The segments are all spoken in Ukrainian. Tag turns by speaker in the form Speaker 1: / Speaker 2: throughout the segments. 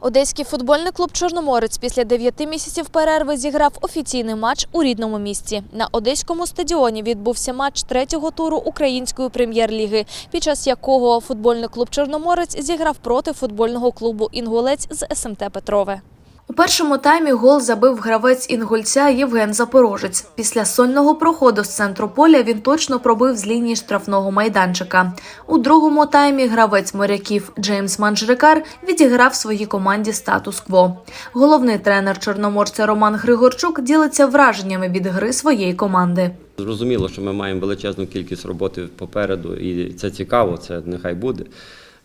Speaker 1: Одеський футбольний клуб Чорноморець після дев'яти місяців перерви зіграв офіційний матч у рідному місті. На одеському стадіоні відбувся матч третього туру української прем'єр-ліги, під час якого футбольний клуб Чорноморець зіграв проти футбольного клубу Інгулець з СМТ Петрове. У першому таймі гол забив гравець інгульця Євген Запорожець. Після сольного проходу з центру поля він точно пробив з лінії штрафного майданчика. У другому таймі гравець моряків Джеймс Манджрикар відіграв своїй команді статус-кво. Головний тренер чорноморця Роман Григорчук ділиться враженнями від гри своєї команди.
Speaker 2: Зрозуміло, що ми маємо величезну кількість роботи попереду, і це цікаво, це нехай буде.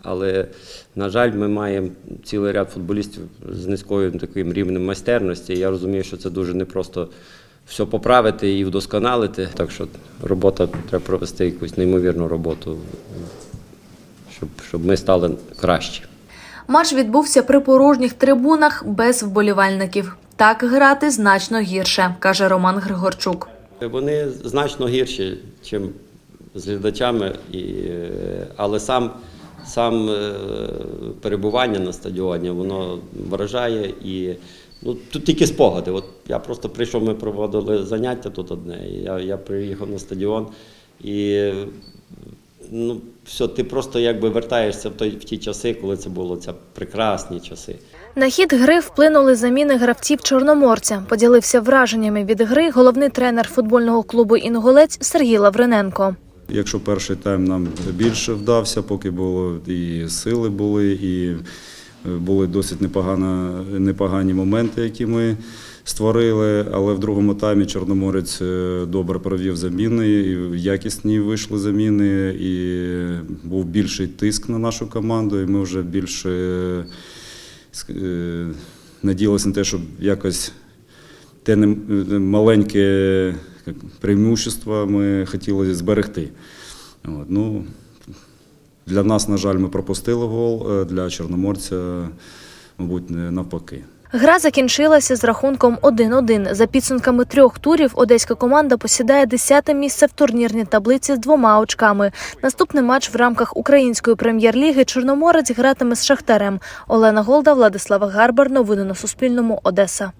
Speaker 2: Але, на жаль, ми маємо цілий ряд футболістів з низькою таким рівнем майстерності. Я розумію, що це дуже непросто все поправити і вдосконалити. Так що робота треба провести якусь неймовірну роботу, щоб, щоб ми стали краще.
Speaker 1: Матч відбувся при порожніх трибунах без вболівальників. Так грати значно гірше, каже Роман Григорчук.
Speaker 2: Вони значно гірші, ніж з глядачами, але сам, сам е, перебування на стадіоні воно вражає і ну, тут тільки спогади. От я просто прийшов, ми проводили заняття тут одне. Я, я приїхав на стадіон і ну, все, ти просто якби вертаєшся в, той, в ті часи, коли це було це прекрасні часи.
Speaker 1: На хід гри вплинули заміни гравців Чорноморця. Поділився враженнями від гри головний тренер футбольного клубу Інгулець Сергій Лавриненко.
Speaker 3: Якщо перший тайм нам більше вдався, поки було і сили були, і е, були досить непогано, непогані моменти, які ми створили. Але в другому таймі Чорноморець е, добре провів заміни, і якісні вийшли заміни, і був більший тиск на нашу команду, і ми вже більше е, надіялися на те, щоб якось те маленьке преимущество ми хотіли зберегти. От, ну, для нас, на жаль, ми пропустили гол, е, для Чорноморця, мабуть, навпаки.
Speaker 1: Гра закінчилася з рахунком 1-1. За підсумками трьох турів одеська команда посідає 10 місце в турнірній таблиці з двома очками. Наступний матч в рамках української прем'єр-ліги Чорноморець гратиме з Шахтарем. Олена Голда, Владислава Гарбар. Новини на Суспільному. Одеса.